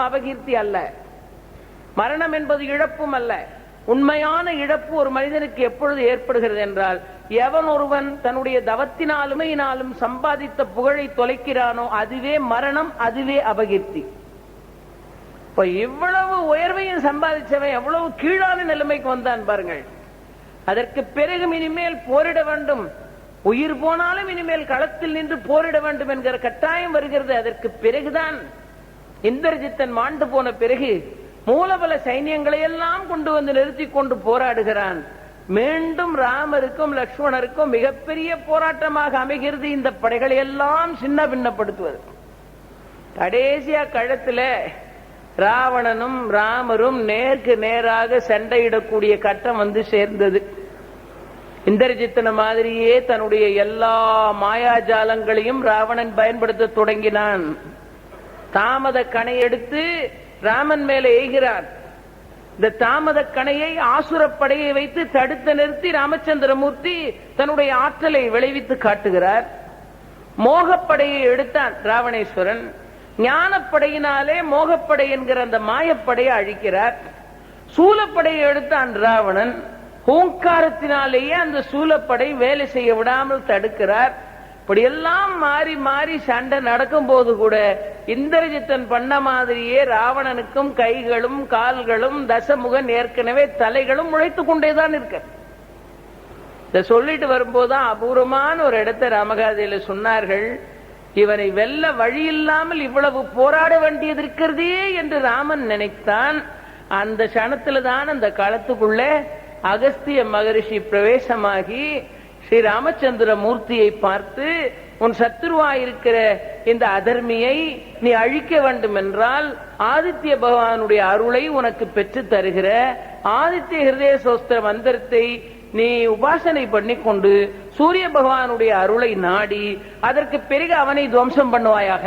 அபகீர்த்தி அல்ல. மரணம் என்பது இழப்பும் அல்ல. உண்மையான இழப்பு ஒரு மனிதனுக்கு எப்பொழுது ஏற்படுகிறது என்றால் எவன் ஒருவன் தன்னுடைய தவத்தினாலுமையினாலும் சம்பாதித்த புகழை தொலைக்கிறானோ அதுவே மரணம் அதுவே அபகீர்த்தி இப்ப இவ்வளவு உயர்வையும் சம்பாதிச்சவன் எவ்வளவு கீழான நிலைமைக்கு வந்தான் பாருங்கள். அதற்கு பிறகு இனிமேல் போரிட வேண்டும். உயிர் போனாலும் இனிமேல் களத்தில் நின்று போரிட வேண்டும் என்கிற கட்டாயம் வருகிறது. அதற்கு பிறகுதான் இந்திரஜித்தன் மாண்டு போன பிறகு மூலபல சைன்யங்களை எல்லாம் கொண்டு வந்து நிறுத்தி கொண்டு போராடுகிறான். மீண்டும் ராமருக்கும் லக்ஷ்மணருக்கும் மிகப்பெரிய போராட்டமாக அமைகிறது. இந்த படைகளை எல்லாம் சின்ன பின்னப்படுத்துவது. கடைசியா கழுத்துல ராவணனும் ராமரும் நேருக்கு நேராக சண்டையிடக்கூடிய கட்டம் வந்து சேர்ந்தது. இந்திரஜித்தன மாதிரியே தன்னுடைய எல்லா மாயாஜாலங்களையும் ராவணன் பயன்படுத்த தொடங்கினான். தாமத கணை எடுத்து ராமன் மேலே எய்கிறார் இந்த தாமத கணையை ஆசுரப்படையை வைத்து தடுத்து நிறுத்தி ராமச்சந்திரமூர்த்தி தன்னுடைய ஆற்றலை விளைவித்து காட்டுகிறார். மோகப்படையை எடுத்தான் ராவணேஸ்வரன். ஞானப்படையினாலே மோகப்படை என்கிற அந்த மாயப்படையை அழிக்கிறார். சூலப்படையை எடுத்தான் ராவணன். ஓங்காரத்தினாலேயே அந்த சூலப்படை வேலை செய்ய விடாமல் தடுக்கிறார். இப்படியெல்லாம் மாறி மாறி சண்டை நடக்கும் போது கூட இந்திரஜித்தன் பண்ண மாதிரியே ராவணனுக்கும் கைகளும் கால்களும் தசமுகன் ஏற்கனவே தலைகளும் உழைத்துக் கொண்டேதான் இருக்க. இத சொல்லிட்டு வரும்போதுதான் அபூர்வமான ஒரு இடத்தை ராமகாதையில சொன்னார்கள் இவனை வெல்ல வழி இல்லாமல் இவ்வளவு போராட வேண்டியது இருக்கிறதே என்று ராமன் நினைத்தான். அந்த கணத்துல தான் அந்த களத்துக்குள்ள அகஸ்திய மகரிஷி பிரவேசமாகி ஸ்ரீ ராமச்சந்திர மூர்த்தியை பார்த்து உன் சத்துருவாயிருக்கிற இந்த அதர்மியை நீ அழிக்க வேண்டும் என்றால் ஆதித்ய பகவானுடைய அருளை உனக்கு பெற்று தருகிற ஆதித்ய ஹிருதய சோஸ்திர மந்திரத்தை நீ உபாசனை பண்ணி கொண்டு சூரிய பகவானுடைய அருளை நாடி அதற்கு பிறகு அவனை துவம்சம் பண்ணுவாயாக.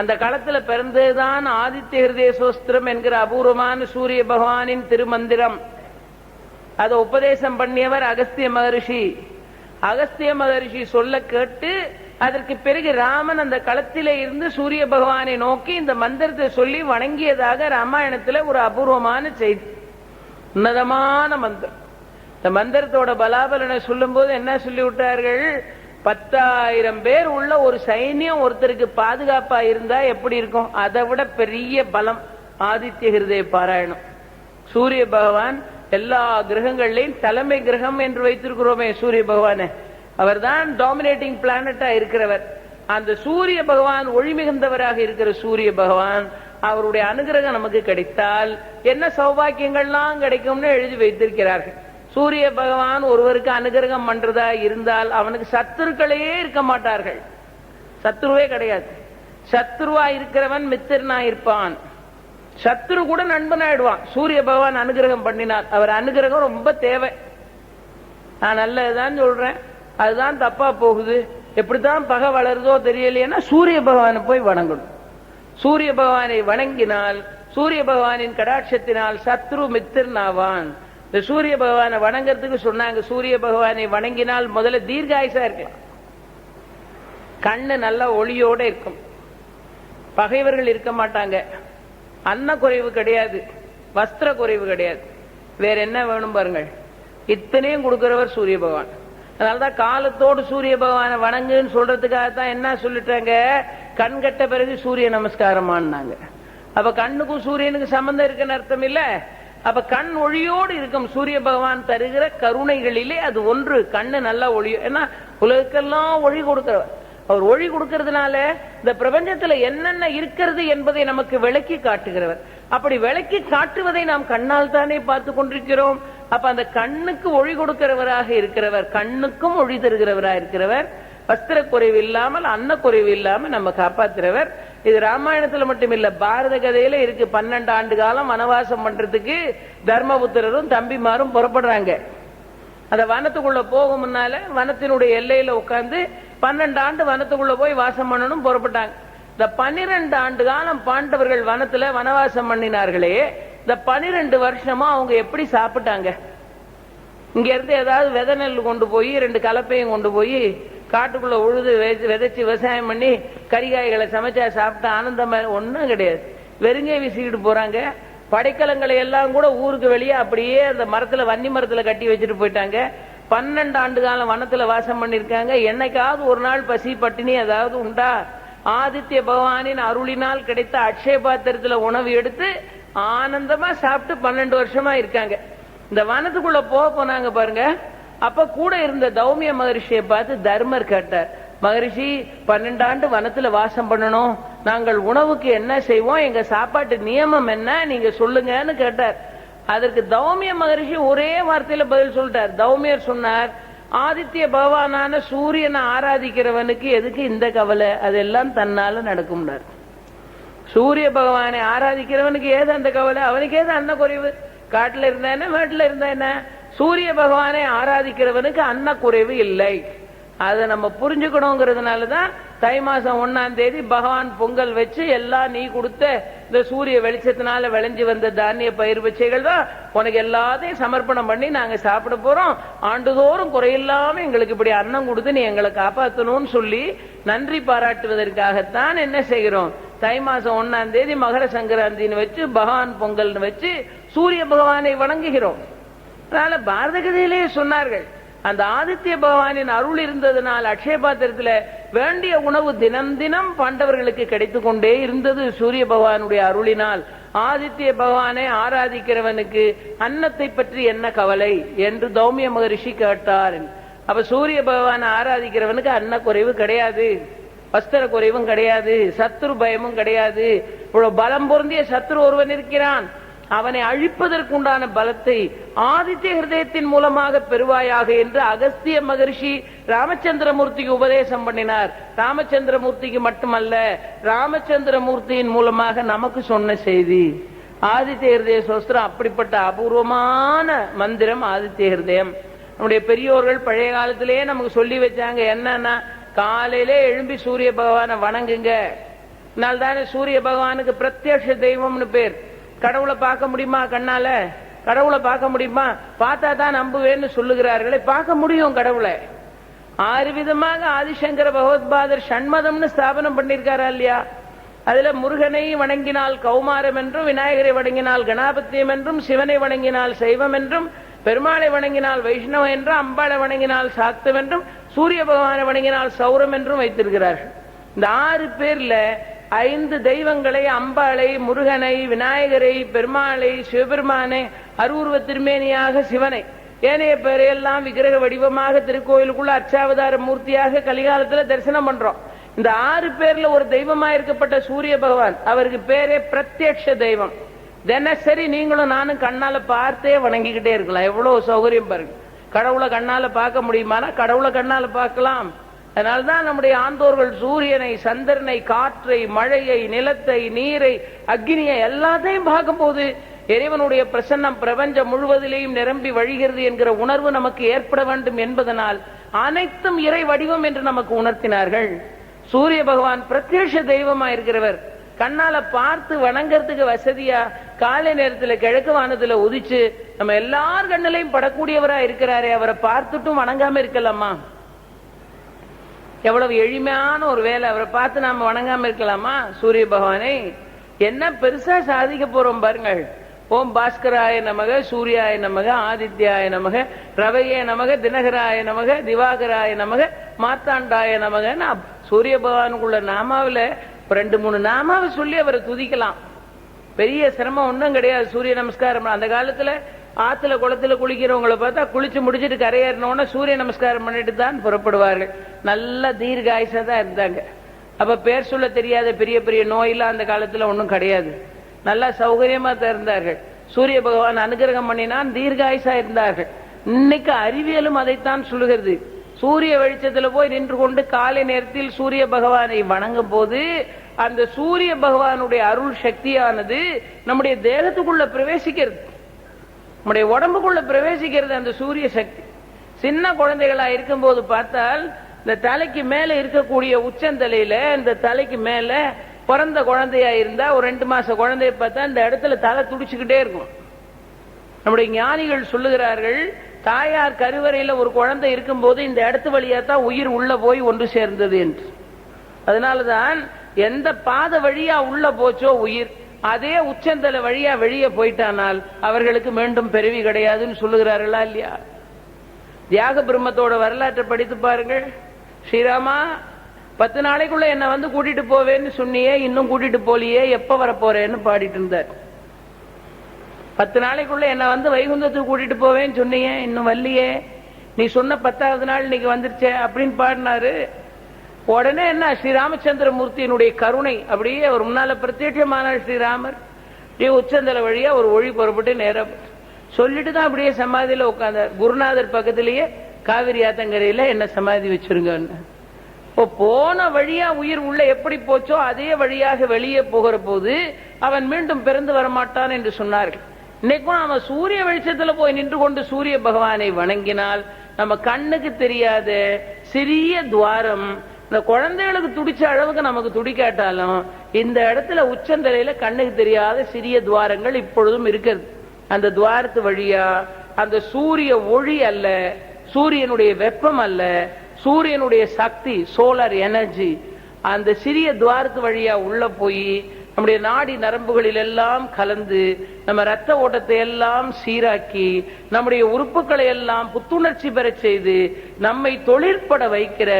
அந்த காலத்துல பிறந்ததுதான் ஆதித்ய ஹிருதய சோஸ்திரம் என்கிற அபூர்வமான சூரிய பகவானின் திருமந்திரம். அதை உபதேசம் பண்ணியவர் அகஸ்திய மகரிஷி. அகஸ்திய மகரிஷி சொல்ல கேட்டு அதற்கு பிறகு ராமன் அந்த களத்திலே இருந்து சூரிய பகவானை நோக்கி இந்த மந்திரத்தை சொல்லி வணங்கியதாக ராமாயணத்துல ஒரு அபூர்வமான செய்தி. உன்னதமான மந்திரம். இந்த மந்திரத்தோட பலாபலனை சொல்லும் போது என்ன சொல்லி விட்டார்கள் பத்தாயிரம் பேர் உள்ள ஒரு சைன்யம் ஒருத்தருக்கு பாதுகாப்பா இருந்தா எப்படி இருக்கும்? அதை விட பெரிய பலம். ஆதித்ய ஹிருதய பாராயணம். சூரிய பகவான் எல்லா கிரகங்கள்லையும் தலைமை கிரகம் என்று வைத்திருக்கிறோமே சூரிய பகவான. அவர் தான் டாமினேட்டிங் பிளானட்டா இருக்கிறவர். அந்த சூரிய பகவான் ஒளி மிகுந்தவராக இருக்கிற சூரிய பகவான் அவருடைய அனுகிரகம் நமக்கு கிடைத்தால் என்ன சௌபாக்கியங்கள்லாம் கிடைக்கும்னு எழுதி வைத்திருக்கிறார்கள். சூரிய பகவான் ஒருவருக்கு அனுகிரகம் பண்றதா இருந்தால் அவனுக்கு சத்துருக்களையே இருக்க மாட்டார்கள். சத்துருவே கிடையாது. சத்ருவா இருக்கிறவன் மித்திரனா இருப்பான். சத்ரு கூட நண்பன் ஆயிடுவான் சூரிய பகவான் அனுகிரகம் பண்ணினார். அவர் அனுகிரகம் ரொம்ப தேவை. நான் நல்லதுதான் சொல்றேன். அதுதான் தப்பா போகுது. எப்படித்தான் பகை வளருதோ தெரியலையேன்னா சூரிய பகவானை போய் வணங்கணும். சூரிய பகவானை வணங்கினால் சூரிய பகவானின் கடாட்சத்தினால் சத்ரு மித்திரனாவான். இந்த சூரிய பகவானை வணங்கறதுக்கு சொன்னாங்க. சூரிய பகவானை வணங்கினால் முதல்ல தீர்காயுசா இருக்கலாம். கண்ணு நல்ல ஒளியோட இருக்கும். பகைவர்கள் இருக்க மாட்டாங்க. அன்ன குறைவு கிடையாது. வஸ்திர குறைவு கிடையாது. வேற என்ன வேணும் பாருங்கள். இத்தனையும் கொடுக்கிறவர் சூரிய பகவான். அதனாலதான் காலத்தோடு சூரிய பகவானை வணங்குன்னு சொல்றதுக்காக தான் என்ன சொல்லிட்டாங்க? கண் கட்ட பிறகு சூரிய நமஸ்காரமானாங்க அப்ப கண்ணுக்கும் சூரியனுக்கு சம்பந்தம் இருக்குன்னு அர்த்தம் இல்ல? அப்ப கண் ஒளியோடு இருக்கும் சூரிய பகவான் தருகிற கருணைகளிலே அது ஒன்று. கண்ணு நல்லா ஒளியும். ஏன்னா உலகக்கெல்லாம் ஒளி கொடுக்கிறவர். அவர் ஒழி கொடுக்கறதுனால இந்த பிரபஞ்சத்துல என்னென்ன இருக்கிறது என்பதை நமக்கு விளக்கி காட்டுகிறவர். அப்படி விளக்கி காட்டுவதை நாம் கண்ணால் தானே பார்த்து கொண்டிருக்கிறோம். அப்ப அந்த கண்ணுக்கு ஒழி கொடுக்கிறவராக இருக்கிறவர் கண்ணுக்கும் ஒழி தருகிறவராக இருக்கிறவர். வஸ்திர குறைவு இல்லாமல் அன்ன குறைவு இல்லாமல் நம்ம காப்பாத்துறவர். இது ராமாயணத்துல மட்டும் இல்ல பாரத கதையில இருக்கு. பன்னெண்டு ஆண்டு காலம் வனவாசம் பண்றதுக்கு தர்மபுத்திரரும் தம்பிமாரும் புறப்படுறாங்க. அந்த வனத்துக்குள்ள போகும் முன்னால வனத்தினுடைய எல்லையில உட்கார்ந்து பன்னெண்டு ஆண்டு வனத்துக்குள்ள போய் வாசம் பண்ணணும் புறப்பட்டாங்க. இந்த பன்னிரண்டு ஆண்டு காலம் பாண்டவர்கள் வனத்துல வனவாசம் பண்ணினார்களே இந்த பனிரெண்டு வருஷமா அவங்க எப்படி சாப்பிட்டாங்க? இங்க இருந்து ஏதாவது விதை நெல் கொண்டு போய் ரெண்டு கலப்பையும் கொண்டு போய் காட்டுக்குள்ள உழுது விதைச்சு விதைச்சு விவசாயம் பண்ணி கறிகாய்களை சமைச்சா சாப்பிட்டா ஆனந்தமா ஒன்றும் கிடையாது. வெறுங்கே வீசிக்கிட்டு போறாங்க. படைக்கலங்களை எல்லாம் கூட ஊருக்கு வெளியே அப்படியே அந்த மரத்துல வன்னி மரத்துல கட்டி வச்சுட்டு போயிட்டாங்க. பன்னெண்டு ஆண்டு காலம் வனத்துல வாசம் பண்ணிருக்காங்க. என்னைக்காவது ஒரு நாள் பசி பட்டினி ஏதாவது உண்டா? ஆதித்ய பகவானின் அருளினால் கிடைத்த அக்ஷய பாத்திரத்துல உணவு எடுத்து ஆனந்தமா சாப்பிட்டு பன்னெண்டு வருஷமா இருக்காங்க. இந்த வனத்துக்குள்ள போக போனாங்க பாருங்க. அப்ப கூட இருந்த தௌமிய மகரிஷியை பார்த்து தர்மர் கேட்டார். மகரிஷி பன்னெண்டாண்டு வனத்துல வாசம் பண்ணணும். நாங்கள் உணவுக்கு என்ன செய்வோம்? எங்க சாப்பாட்டு நியமம் என்ன? நீங்க சொல்லுங்கன்னு கேட்டார். அதற்கு தௌமிய மகரிஷி ஒரே வார்த்தையில பதில் சொல்லிட்டார். தௌமியர் சொன்னார் ஆதித்ய பகவானான சூரியனை ஆராதிக்கிறவனுக்கு எதுக்கு இந்த கவலை? அதெல்லாம் தன்னால நடக்கும்னார். சூரிய பகவானை ஆராதிக்கிறவனுக்கு ஏது அந்த கவலை? அவனுக்கு ஏது அன்ன குறைவு காட்டுல இருந்தா என்ன வீட்டுல இருந்தா என்ன? சூரிய பகவானை ஆராதிக்கிறவனுக்கு அன்ன குறைவு இல்லை. அதை நம்ம புரிஞ்சுக்கணுங்கிறதுனாலதான் தை மாசம் ஒன்னாம் தேதி பகவான் பொங்கல் வச்சு எல்லாம் நீ கொடுத்த இந்த சூரிய வெளிச்சத்தினால விளைஞ்சு வந்த தானிய பயிர் வச்சைகள் தான் உனக்கு எல்லாத்தையும் சமர்ப்பணம் பண்ணி நாங்க சாப்பிட போறோம். ஆண்டுதோறும் குறையில்லாம எங்களுக்கு இப்படி அன்னம் கொடுத்து நீ எங்களை காப்பாத்தணும்னு சொல்லி நன்றி பாராட்டுவதற்காகத்தான் என்ன செய்கிறோம்? தை மாசம் ஒன்னாம் தேதி மகர சங்கராந்தின்னு வச்சு பகவான் பொங்கல்னு வச்சு சூரிய பகவானை வணங்குகிறோம். அதனால பாரத கதையிலேயே சொன்னார்கள் அந்த ஆதித்ய பகவானின் அருள் இருந்ததனால் அக்ஷய பாத்திரத்துல வேண்டிய உணவு தினம் தினம் பாண்டவர்களுக்கு கிடைத்து கொண்டே இருந்தது சூரிய பகவானுடைய அருளினால். ஆதித்ய பகவானை ஆராதிக்கிறவனுக்கு அன்னத்தை பற்றி என்ன கவலை என்று தௌமிய மகரிஷி கேட்டார். அப்ப சூரிய பகவானை ஆராதிக்கிறவனுக்கு அன்ன குறைவு கிடையாது வஸ்திர குறைவும் கிடையாது சத்ரு பயமும் கிடையாது. இவ்வளவு பலம் பொருந்திய சத்ரு ஒருவன் இருக்கிறான். அவனை அழிப்பதற்குண்டான பலத்தை ஆதித்ய ஹிருதயத்தின் மூலமாக பெறுவாயாக என்று அகஸ்திய மகரிஷி ராமச்சந்திரமூர்த்திக்கு உபதேசம் பண்ணினார். ராமச்சந்திரமூர்த்திக்கு மட்டுமல்ல ராமச்சந்திரமூர்த்தியின் மூலமாக நமக்கு சொன்ன செய்தி. ஆதித்ய ஹிருதய சோஸ்திரம் அப்படிப்பட்ட அபூர்வமான மந்திரம் ஆதித்ய ஹிருதயம். நம்முடைய பெரியோர்கள் பழைய காலத்திலேயே நமக்கு சொல்லி வச்சாங்க என்னன்னா காலையிலே எழும்பி சூரிய பகவானை வணங்குங்க. தானே சூரிய பகவானுக்கு பிரத்யட்ச தெய்வம்னு பேர். கடவுளை பார்க்க முடியுமா கண்ணால? கடவுளை பார்க்க முடியுமா? பார்த்தா தான் நம்புவேன்னு சொல்லுகிறார்களே பார்க்க முடியும் கடவுளை. ஆறு விதமாக ஆதிசங்கர பகவத்பாதர் சண்மதம்னு ஸ்தாபனம் பண்ணிருக்காரா இல்லையா? அதுல முருகனை வணங்கினால் கௌமாரம் என்றும் விநாயகரை வணங்கினால் கணாபத்தியம் என்றும் சிவனை வணங்கினால் சைவம் என்றும் பெருமாளை வணங்கினால் வைஷ்ணவம் என்றும் அம்பாளை வணங்கினால் சாக்தம் என்றும் சூரிய பகவானை வணங்கினால் சௌரம் என்றும் வைத்திருக்கிறார்கள். இந்த ஆறு பேர்ல ஐந்து தெய்வங்களை அம்பாளை முருகனை விநாயகரை பெருமாளை சிவபெருமானை அருவுருவ திருமேனியாக சிவனை. ஏனைய பேரையெல்லாம் விக்கிரக வடிவமாக திருக்கோயிலுக்குள்ள அச்சாவதார மூர்த்தியாக கலிகாலத்தில் தரிசனம் பண்றோம். இந்த ஆறு பேர்ல ஒரு தெய்வமா இருக்கப்பட்ட சூரிய பகவான் அவருக்கு பேரே பிரத்யட்ச தெய்வம். தினசரி நீங்களும் நானும் கண்ணால பார்த்தே வணங்கிக்கிட்டே இருக்கலாம். எவ்வளவு சௌகரியம் பாருங்க. கடவுளை கண்ணால பார்க்க முடியுமானா? கடவுளை கண்ணால பார்க்கலாம். அதனால்தான் நம்முடைய ஆண்டோர்கள் சூரியனை சந்திரனை காற்றை மழையை நிலத்தை நீரை அக்னியை எல்லாத்தையும் பார்க்கும்போது இறைவனுடைய பிரசன்னம் பிரபஞ்சம் முழுவதிலேயும் நிரம்பி வழிகிறது என்கிற உணர்வு நமக்கு ஏற்பட வேண்டும் என்பதனால் அனைத்தும் இறை வடிவம் என்று நமக்கு உணர்த்தினார்கள். சூரிய பகவான் பிரத்யட்ச தெய்வமா இருக்கிறவர் கண்ணால பார்த்து வணங்கறதுக்கு வசதியா காலை நேரத்துல கிழக்கு வானத்துல உதிச்சு நம்ம எல்லார் கண்ணிலையும் படக்கூடியவரா இருக்கிறாரே அவரை பார்த்துட்டும் வணங்காம இருக்கலாமா? எவ்வளவு எளிமையான ஒரு வேலை. அவரை பார்த்து நாம வணங்காம இருக்கலாமா? சூரிய பகவானை என்ன பெருசா சாதிக்க போறோம் பாருங்கள். ஓம் பாஸ்கராய நமக சூர்யாய நமக ஆதித்யாய நமக ரவையே நமக தினகராய நமக திவாகராய நமக மாத்தாண்டாய நமகன்னு சூரிய பகவானுக்குள்ள நாமாவில ரெண்டு மூணு நாமாவை சொல்லி அவரை துதிக்கலாம். பெரிய சிரமம் ஒன்றும் கிடையாது. சூரிய நமஸ்காரம். அந்த காலத்துல ஆத்துல குளத்துல குளிக்கிறவங்களை பார்த்தா குளிச்சு முடிச்சிட்டு கரையேறினோட சூரிய நமஸ்காரம் பண்ணிட்டு தான் புறப்படுவார்கள். நல்ல தீர்க்க தான் இருந்தாங்க. அப்ப பேர் சொல்ல தெரியாத பெரிய பெரிய நோயெல்லாம் அந்த காலத்துல ஒன்றும் கிடையாது. நல்லா சௌகரியமா தான் இருந்தார்கள். சூரிய பகவான் அனுகிரகம் பண்ணினான் தீர்காயுசா இருந்தார்கள். இன்னைக்கு அறிவியலும் அதைத்தான் சொல்லுகிறது. சூரிய வெளிச்சத்துல போய் நின்று கொண்டு காலை நேரத்தில் சூரிய பகவானை வணங்கும் போது அந்த சூரிய பகவானுடைய அருள் சக்தியானது நம்முடைய தேகத்துக்குள்ள பிரவேசிக்கிறது. நம்முடைய உடம்புக்குள்ள பிரவேசிக்கிறது அந்த சூரிய சக்தி. சின்ன குழந்தைகளா இருக்கும்போது பார்த்தால் இந்த தலைக்கு மேல இருக்கக்கூடிய உச்சந்தலையில இந்த தலைக்கு மேல பிறந்த குழந்தையா இருந்தா ஒரு ரெண்டு மாச குழந்தைய பார்த்தா இந்த இடத்துல தலை துடிச்சுக்கிட்டே இருக்கும். நம்முடைய ஞானிகள் சொல்லுகிறார்கள் தாயார் கருவறையில ஒரு குழந்தை இருக்கும்போது இந்த இடத்து வழியா தான் உயிர் உள்ள போய் ஒன்று சேர்ந்தது என்று. அதனாலதான் எந்த பாத வழியா உள்ள போச்சோ உயிர். அதே உச்சந்தல வழியா வெளியே போயிட்டானால் அவர்களுக்கு மீண்டும் பெருவி கிடையாதுன்னு சொல்லுகிறார்களா இல்லையா? தியாக பிரம்மத்தோட வரலாற்றை படித்து பாருங்கள். ஸ்ரீராமா பத்து நாளைக்குள்ள என்ன வந்து கூட்டிட்டு போவேன்னு சொன்னியே இன்னும் கூட்டிட்டு போலியே எப்ப வர போறேன்னு பாடிட்டு இருந்தார். பத்து நாளைக்குள்ள என்ன வந்து வைகுந்தத்துக்கு கூட்டிட்டு போவேன்னு சொன்னியே இன்னும் வரலையே. நீ சொன்ன பத்தாவது நாள் இன்னைக்கு வந்துருச்சே அப்படின்னு பாடினாரு. உடனே என்ன? ஸ்ரீராமச்சந்திரமூர்த்தியினுடைய கருணை. அப்படியே ஒரு முன்னால பிரத்யட்சமான ஸ்ரீராமர். அப்படியே உச்சந்தல வழியா ஒரு ஒழி புறப்பட்டு நேரம் சொல்லிட்டு தான் அப்படியே சமாதியில உட்கார்ந்தார். குருநாதர் பக்கத்திலேயே காவிரி ஆத்தங்கரையில என்ன சமாதி வச்சிருங்கன்னு. இப்போ போன வழியா உயிர் உள்ள எப்படி போச்சோ அதே வழியாக வெளியே போகிற போது அவன் மீண்டும் பிறந்து வரமாட்டான் என்று சொன்னார்கள். இன்னைக்கும் அவன் சூரிய வெளிச்சத்துல போய் நின்று கொண்டு சூரிய பகவானை வணங்கினால் நம்ம கண்ணுக்கு தெரியாத சிறிய துவாரம் இந்த குழந்தைகளுக்கு துடிச்ச அளவுக்கு நமக்கு துடிக்காட்டாலும் இந்த இடத்துல உச்சந்தலையில கண்ணுக்கு தெரியாத சிறிய துவாரங்கள் இப்பொழுதும் இருக்கிறது. அந்த துவாரத்து வழியா அந்த சூரிய ஒளி அல்ல சூரியனுடைய வெப்பம் அல்ல சூரியனுடைய சக்தி சோலார் எனர்ஜி அந்த சிறிய துவாரத்து வழியா உள்ள போய் நம்முடைய நாடி நரம்புகளில் எல்லாம் கலந்து நம்ம ரத்த ஓட்டத்தை எல்லாம் சீராக்கி நம்முடைய உறுப்புகளை எல்லாம் புத்துணர்ச்சி பெறச் செய்து நம்மை தொழிற்பட வைக்கிற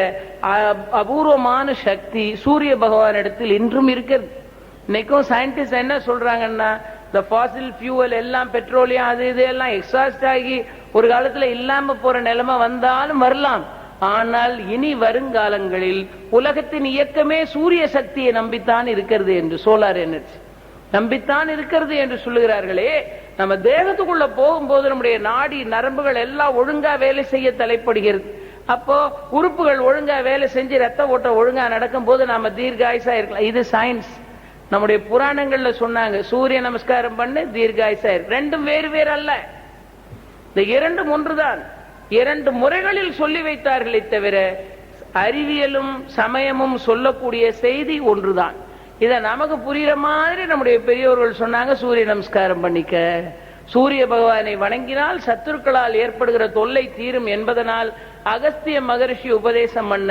அ- அபூர்வமான சக்தி சூரிய பகவான் இடத்தில் இன்றும் இருக்கிறது. இன்னைக்கும் சயின்டிஸ்ட் என்ன சொல்றாங்கன்னா இந்த ஃபாசில் ஃபியூவல் எல்லாம் பெட்ரோலியம் அது இது எல்லாம் எக்ஸாஸ்ட் ஆகி ஒரு காலத்துல இல்லாம போற நிலைமை வந்தாலும் வரலாம். ஆனால் இனி வருங்காலங்களில் உலகத்தின் இயக்கமே சூரிய சக்தியை நம்பித்தான் இருக்கிறது என்று சோலார் எனர்ஜி. நம்பித்தான் இருக்கிறது என்று சொல்லுகிறார்களே நம்ம தேகத்துக்குள்ள போகும்போது நம்முடைய நாடி நரம்புகள் எல்லாம் ஒழுங்கா வேலை செய்ய தலைப்படுகிறது. அப்போ உறுப்புகள் ஒழுங்கா வேலை செஞ்சு ரத்த ஓட்டம் ஒழுங்கா நடக்கும் போது நாம தீர்காயுசா இருக்கலாம். இது சயின்ஸ் நம்முடைய புராணங்கள்ல சொன்னாங்க சூரிய நமஸ்காரம் பண்ணு தீர்காயுசா இருக்கு ரெண்டும் வேறு வேறு அல்ல. இந்த இரண்டும் ஒன்றுதான். இரண்டு முறைகளில் சொல்லி வைத்தார்களே தவிர அறிவியலும் சமயமும் சொல்லக்கூடிய செய்தி ஒன்றுதான். இத நமக்கு புரியுற மாதிரி நம்முடைய பெரியோர்கள் சொன்னாங்க சூரிய நமஸ்காரம் பண்ணிக்க. சூரிய பகவானை வணங்கினால் சத்துருக்களால் ஏற்படுகிற தொல்லை தீரும் என்பதனால் அகஸ்திய மகரிஷி உபதேசம் பண்ண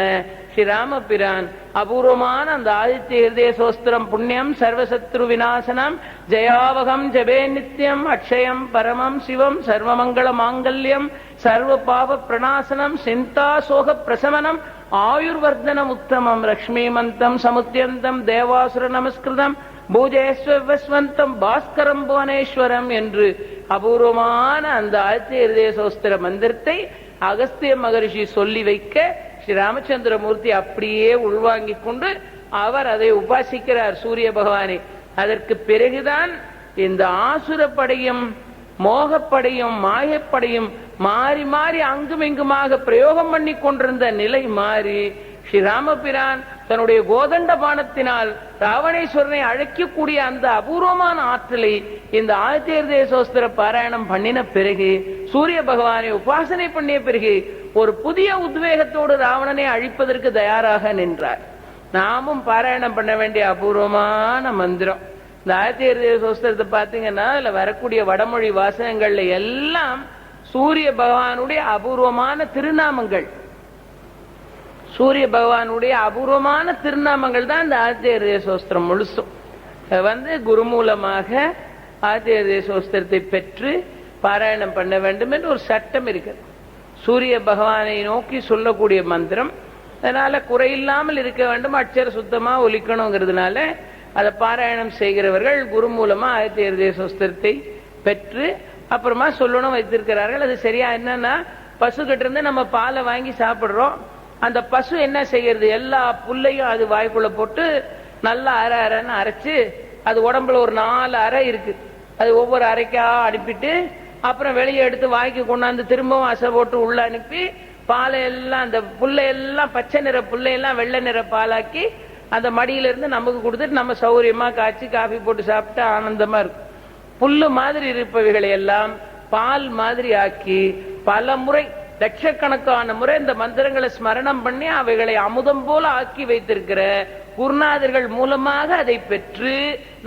ஸ்ரீ ராமபிரான் அபூர்வமான அந்த ஆதித்ய ஹிருதய சோஸ்திரம் புண்ணியம் சர்வசத்ரு விநாசனம் ஜயாவகம் ஜபே நித்யம் அக்ஷயம் பரமம் சிவம் சர்வமங்கள மாங்கல்யம் சர்வ பாப பிரணாசனம் சிந்தா சோக பிரசமனம் ஆயுர்வர்தனம் உத்தமம் லக்ஷ்மி மந்தம் சமுத்தியந்தம் தேவாசுர நமஸ்கிருதம் பூஜேஸ்வஸ்வந்தம் பாஸ்கரம் புவனேஸ்வரம் என்று அபூர்வமான அந்த ஆதித்ய ஹிருதய சோஸ்திர மந்திரத்தை அகஸ்திய மகரிஷி சொல்லி வைக்க ஸ்ரீ ராமச்சந்திரமூர்த்தி அப்படியே உள்வாங்கிக் கொண்டு அவர் அதை உபாசிக்கிறார் சூரிய பகவானை. அதற்கு பிறகுதான் இந்த ஆசுர படையும் மோகப்படையும் மாயப்படையும் மாறி மாறி அங்குமிங்குமாக பிரயோகம் பண்ணி கொண்டிருந்த நிலை மாறி ஸ்ரீ ராமபிரான் தன்னுடைய கோதண்ட பானத்தினால் ராவணேஸ்வரனை அழைக்கக்கூடிய அந்த அபூர்வமான ஆற்றலை இந்த ஆதித்ய தேசோஸ்திர பாராயணம் பண்ணின பிறகு சூரிய பகவானை உபாசனை பண்ணிய பிறகு ஒரு புதிய உத்வேகத்தோடு ராவணனை அழிப்பதற்கு தயாராக நின்றார். நாமும் பாராயணம் பண்ண வேண்டிய அபூர்வமான மந்திரம். இந்த ஆதித்ய சோஸ்திரத்தை பாத்தீங்கன்னா அதுல வரக்கூடிய வடமொழி வாசகங்கள்ல எல்லாம் சூரிய பகவானுடைய அபூர்வமான திருநாமங்கள். சூரிய பகவானுடைய அபூர்வமான திருநாமங்கள் தான் இந்த ஆச்சரிய சோஸ்திரம் முழுசும். வந்து குரு மூலமாக ஆதித்ய சோஸ்திரத்தை பெற்று பாராயணம் பண்ண வேண்டும் என்று ஒரு சட்டம் இருக்குது சூரிய பகவானை நோக்கி சொல்லக்கூடிய மந்திரம். அதனால குறையில்லாமல் இருக்க வேண்டும் அட்சர சுத்தமா ஒலிக்கணுங்கிறதுனால அதை பாராயணம் செய்கிறவர்கள் குரு மூலமா ஆதித்ய சோஸ்திரத்தை பெற்று அப்புறமா சொல்லணும் வைத்திருக்கிறார்கள். அது சரியா என்னன்னா பசு கிட்ட இருந்து நம்ம பாலை வாங்கி சாப்பிடுறோம். அந்த பசு என்ன செய்யறது? எல்லா புல்லையும் அது வாய்க்குள்ள போட்டு நல்லா அரை அரைன்னு அரைச்சு அது உடம்புல ஒரு நாலு அறை இருக்கு. அது ஒவ்வொரு அறைக்கா அனுப்பிட்டு அப்புறம் வெளியே எடுத்து வாய்க்கு கொண்டாந்து திரும்பவும் அசை போட்டு உள்ள அனுப்பி பாலை எல்லாம் அந்த புல்லை எல்லாம் பச்சை நிற புல்லையெல்லாம் வெள்ளை நிற பாலாக்கி அந்த மடியில இருந்து நமக்கு கொடுத்துட்டு நம்ம சௌகரியமா காய்ச்சி காஃபி போட்டு சாப்பிட்டு ஆனந்தமா இருக்கும். புல்லு மாதிரி இருப்பவைகளை எல்லாம் பால் மாதிரி ஆக்கி பல முறை லட்சக்கணக்கான முறை இந்த மந்திரங்களை ஸ்மரணம் பண்ணி அவைகளை அமுதம் போல ஆக்கி வைத்திருக்கிற குருநாதர்கள் மூலமாக அதை பெற்று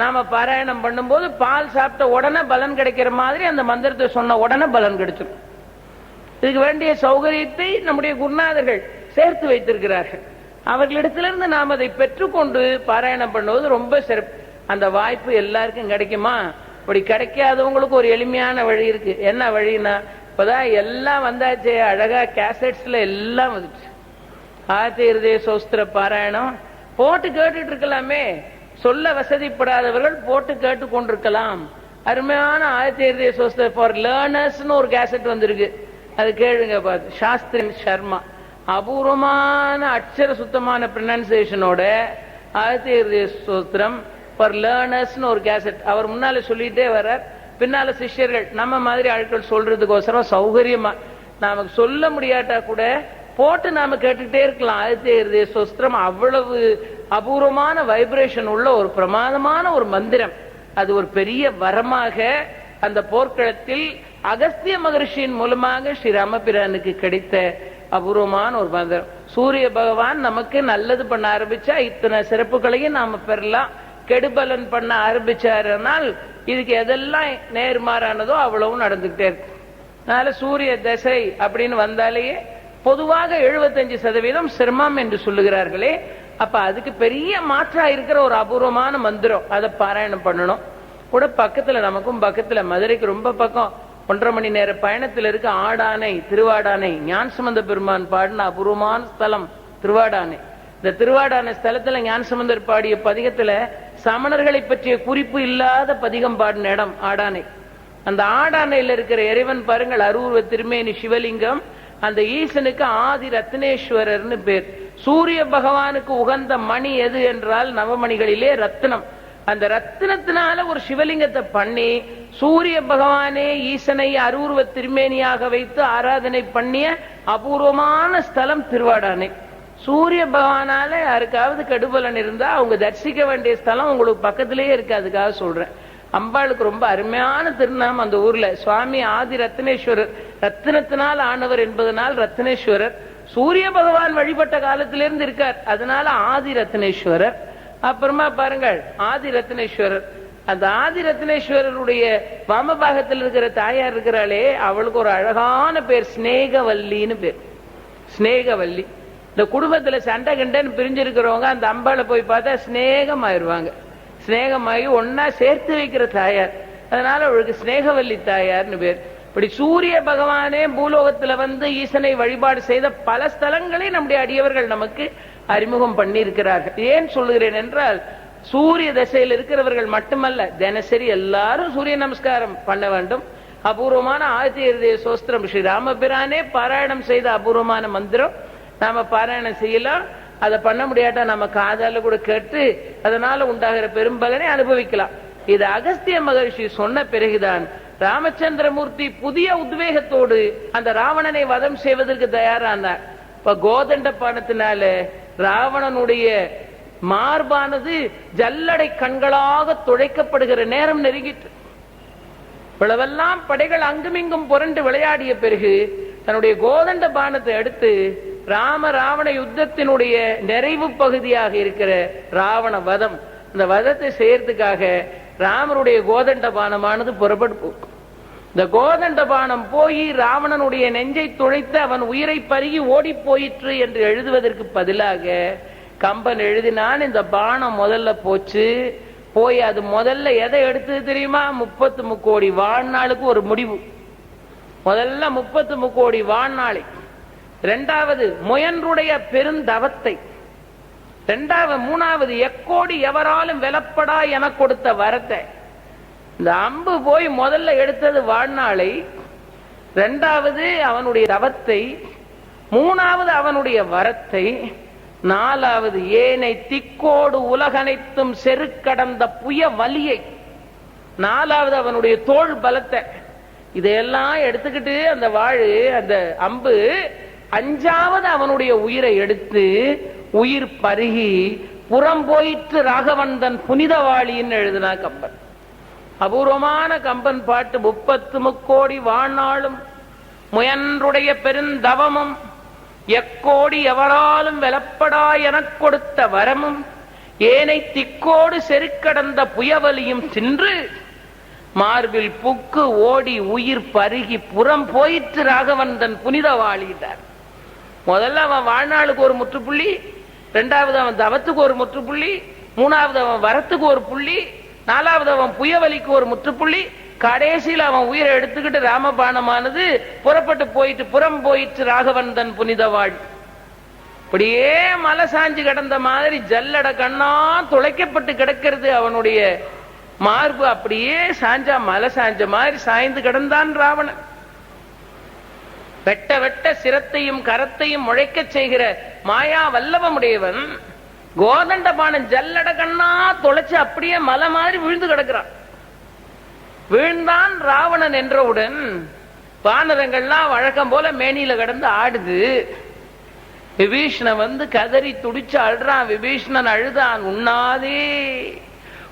நாம பாராயணம் பண்ணும்போது பால் சாப்பிட்ட உடனே பலன் கிடைக்கிற மாதிரி அந்த மந்திரத்தை சொன்ன உடனே பலன் கிடைச்சிடும். இதுக்கு வேண்டிய சௌகரியத்தை நம்முடைய குருநாதர்கள் சேர்த்து வைத்திருக்கிறார்கள். அவர்களிடத்திலிருந்து நாம் அதை பெற்றுக்கொண்டு பாராயணம் பண்ணுவது ரொம்ப சிறப்பு. அந்த வாய்ப்பு எல்லாருக்கும் கிடைக்குமா? அப்படி கிடைக்காதவங்களுக்கு ஒரு எளிமையான வழி இருக்கு. என்ன வழின்னா இப்பதான் எல்லாம் வந்தாச்சு. அழகா கேசட்ஸ்ல எல்லாம் வந்துச்சு. ஆத்தி சோஸ்திர பாராயணம். போட்டு கேட்டுட்டு இருக்கலாமே சொல்ல வசதிப்படாதவர்கள் போட்டு கேட்டு கொண்டிருக்கலாம் அருமையான ஆயிரத்தி இருதய சோஸ்திர ஃபார் லேர்னர்ஸ்னு ஒரு கேசட் வந்திருக்கு. அது கேளுங்க பார்த்து சாஸ்திரி சர்மா அபூர்வமான அட்சர சுத்தமான ப்ரொனன்சியேஷனோட ஆயிரத்தி சோஸ்திரம் ஃபார் லேர்னர்ஸ்னு ஒரு கேசட் அவர் முன்னால சொல்லிட்டே வர்றார். பின்னால சிஷ்யர்கள் நம்ம மாதிரி ஆட்கள் சொல்றதுக்கோசரம் சௌகரியமா நமக்கு சொல்ல முடியாட்டா கூட போட்டு நாம கேட்டுக்கிட்டே இருக்கலாம். ஆதித்ய சுஸ்திரம் அவ்வளவு அபூர்வமான வைப்ரேஷன் உள்ள ஒரு பிரமாதமான ஒரு மந்திரம். அது ஒரு பெரிய வரமாக அந்த போர்க்களத்தில் அகஸ்திய மகர்ஷியின் மூலமாக ஸ்ரீ ராமபிரானுக்கு கிடைத்த அபூர்வமான ஒரு மந்திரம். சூரிய பகவான் நமக்கு நல்லது பண்ண ஆரம்பிச்சா இத்தனை சிறப்புகளையும் நாம பெறலாம். கெடுபலன் பண்ண ஆரம்பிச்சாருனால் இதுக்கு எதெல்லாம் நேர்மாறானதோ அவ்வளவும் நடந்துகிட்டே இருக்கு. அதனால சூரிய தசை அப்படின்னு வந்தாலேயே பொதுவாக 75% சதவீதம் சிரமம் என்று சொல்லுகிறார்களே. அப்ப அதுக்கு பெரிய மாற்றா இருக்கிற ஒரு அபூர்வமான மந்திரம். அதை பாராயணம் பண்ணணும். கூட பக்கத்துல நமக்கும் பக்கத்துல மதுரைக்கு ரொம்ப பக்கம். ஒன்றரை மணி நேர பயணத்தில் இருக்க ஆடானை திருவாடானை ஞானசம்பந்த பெருமான் பாடின அபூர்வமான ஸ்தலம் திருவாடானை. இந்த திருவாடான ஸ்தலத்துல ஞானசம்பந்தர் பாடிய பதிகத்துல சமணர்களை பற்றிய குறிப்பு இல்லாத பதிகம் பாடின இடம் ஆடானை. அந்த ஆடானையில இருக்கிற இறைவன் பாருங்கள் அரூர்வ திருமேனி சிவலிங்கம் அந்த ஈசனுக்கு ஆதி ரத்னேஸ்வரர்னு பேர். சூரிய பகவானுக்கு உகந்த மணி எது என்றால் நவமணிகளிலே ரத்னம். அந்த ரத்தினத்தினால ஒரு சிவலிங்கத்தை பண்ணி சூரிய பகவானே ஈசனை அரூர்வ திருமேனியாக வைத்து ஆராதனை பண்ணிய அபூர்வமான ஸ்தலம் திருவாடானை. சூரிய பகவானால யாருக்காவது கெடுபலன் இருந்தா அவங்க தரிசிக்க வேண்டிய ஸ்தலம் உங்களுக்கு பக்கத்திலேயே இருக்கு அதுக்காக சொல்றேன். அம்பாளுக்கு ரொம்ப அருமையான திருநாமம் அந்த ஊர்ல. சுவாமி ஆதி ரத்னேஸ்வரர். ரத்தினத்தினால் ஆனவர் என்பதனால் ரத்னேஸ்வரர். சூரிய பகவான் வழிபட்ட காலத்திலிருந்து இருக்கார். அதனால ஆதி ரத்னேஸ்வரர். அப்புறமா பாருங்கள் ஆதி ரத்னேஸ்வரர். அந்த ஆதி ரத்னேஸ்வரருடைய வாமபாகத்தில் இருக்கிற தாயார் இருக்கிறாளே அவளுக்கு ஒரு அழகான பேர் ஸ்நேகவல்லின்னு பேர். ஸ்நேகவல்லி இந்த குடும்பத்துல சண்டை கண்டன்னு பிரிஞ்சிருக்கிறவங்க அந்த அம்பாளை போய் பார்த்தா ஸ்நேகம் ஆயிடுவாங்க ஸ்நேகமாகி ஒன்னா சேர்த்து வைக்கிற தாயார். அதனால அவளுக்கு ஸ்நேகவல்லி தாயார்னு பேர். இப்படி சூரிய பகவானே பூலோகத்துல வந்து ஈசனை வழிபாடு செய்த பல ஸ்தலங்களை நம்முடைய அடியவர்கள் நமக்கு அறிமுகம் பண்ணி இருக்கிறார்கள் ஏன் சொல்லுகிறேன் என்றால் சூரிய தசையில் இருக்கிறவர்கள் மட்டுமல்ல தினசரி எல்லாரும் சூரிய நமஸ்காரம் பண்ண வேண்டும். அபூர்வமான ஆதித்ய இருதய சோஸ்திரம் ஸ்ரீ ராமபிரானே பாராயணம் செய்த அபூர்வமான மந்திரம் நாம பாராயணம் செய்யலாம். அதை பண்ண முடியாட்டா நம்ம காதால கூட கேட்டு அதனால உண்டாகிற பெரும்பலனை அனுபவிக்கலாம். இது அகஸ்திய மகர்ஷி சொன்ன பிறகுதான் ராமச்சந்திரமூர்த்தி புதிய உத்வேகத்தோடு அந்த ராவணனை வதம் செய்வதற்கு தயாரானார். இப்ப கோதண்ட பானத்தினால ராவணனுடைய மார்பானது ஜல்லடை கண்களாக துழைக்கப்படுகிற நேரம் நெருங்கிட்டு இவ்வளவெல்லாம் படைகள் அங்குமிங்கும் புரண்டு விளையாடிய பிறகு தன்னுடைய கோதண்ட பானத்தை எடுத்து ராம ராவண யுத்தத்தினுடைய நிறைவு பகுதியாக இருக்கிற ராவண வதம். இந்த வதத்தை செய்யறதுக்காக ராமருடைய கோதண்ட பானமானது புறப்பட்டு இந்த கோதண்ட பானம் போய் ராவணனுடைய நெஞ்சை துளைத்து அவன் உயிரை பருகி ஓடி போயிற்று என்று எழுதுவதற்கு பதிலாக கம்பன் எழுதினான் இந்த பானம் முதல்ல போச்சு. போய் அது முதல்ல எதை எடுத்தது தெரியுமா? முப்பத்து முக்கோடி வாழ்நாளுக்கு ஒரு முடிவு. முதல்ல முப்பத்து முக்கோடி வாழ்நாளை. இரண்டாவது முயன்றுடைய பெருந்தவத்தை இரண்டாவது மூணாவது எக்கோடி எவராலும் வெலப்படா என கொடுத்த வரத்தை. இந்த அம்பு போய் முதல்ல எடுத்தது வாழ்நாளை. இரண்டாவது அவனுடைய தவத்தை. மூணாவது அவனுடைய வரத்தை. நாலாவது ஏனை திக்கோடு உலகனைத்தும் செருக்கடந்த புய வலியை. நாலாவது அவனுடைய தோல் பலத்தை. இதையெல்லாம் எடுத்துக்கிட்டு அந்த வாழு அந்த அம்பு அஞ்சாவது அவனுடைய உயிரை எடுத்து உயிர் பருகி புறம் போயிற்று ராகவந்தன் புனிதவாளின்னு எழுதினா கம்பன். அபூர்வமான கம்பன் பாட்டு முப்பத்து முக்கோடி வாழ்நாளும் முயன்றுடைய பெருந்தவமும் எக்கோடி எவராலும் வெலப்படா எனக் கொடுத்த வரமும் ஏனை திக்கோடு செருக்கடந்த புயவலியும் சென்று மார்பில் புக்கு ஓடி உயிர் பருகி புறம் போயிற்று ராகவந்தன் புனிதவாளிட்டார் முதல்ல அவன் வாழ்நாளுக்கு ஒரு முற்றுப்புள்ளி ரெண்டாவது அவன் தவத்துக்கு ஒரு முற்றுப்புள்ளி மூணாவது அவன் வரத்துக்கு ஒரு புள்ளி நாலாவது அவன் புயவலிக்கு ஒரு முற்றுப்புள்ளி கடைசியில் அவன் உயிரை எடுத்துக்கிட்டு ராமபானமானது புறப்பட்டு போயிட்டு புறம் போயிட்டு ராகவன் தன் புனித வாழ். அப்படியே மலை சாஞ்சு கிடந்த மாதிரி ஜல்லட கண்ணா துளைக்கப்பட்டு கிடக்கிறது அவனுடைய மார்பு. அப்படியே சாஞ்சா மலை சாஞ்ச மாதிரி சாய்ந்து கிடந்தான் ராவணன். வெட்ட வெட்ட சிரத்தையும் கரத்தையும் முளைக்கச் செய்கிற மாயா வல்லவமுடையவன் கோதண்டபாணன் ஜல்லட கண்ணா தொலைச்சு அப்படியே மலை மாதிரி விழுந்து கிடக்கிறான். வீழ்ந்தான் ராவணன் என்றவுடன் வானரங்கள்லாம் வழக்கம் போல மேனியில கிடந்து ஆடுது. விபீஷ்ணன் வந்து கதறி துடிச்சு அழுறான். விபீஷ்ணன் அழுதான் உண்ணாதே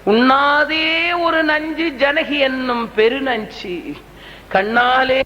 உண்ணாதே ஒரு நஞ்சு ஜனகி என்னும் பெருநஞ்சு. கண்ணாலே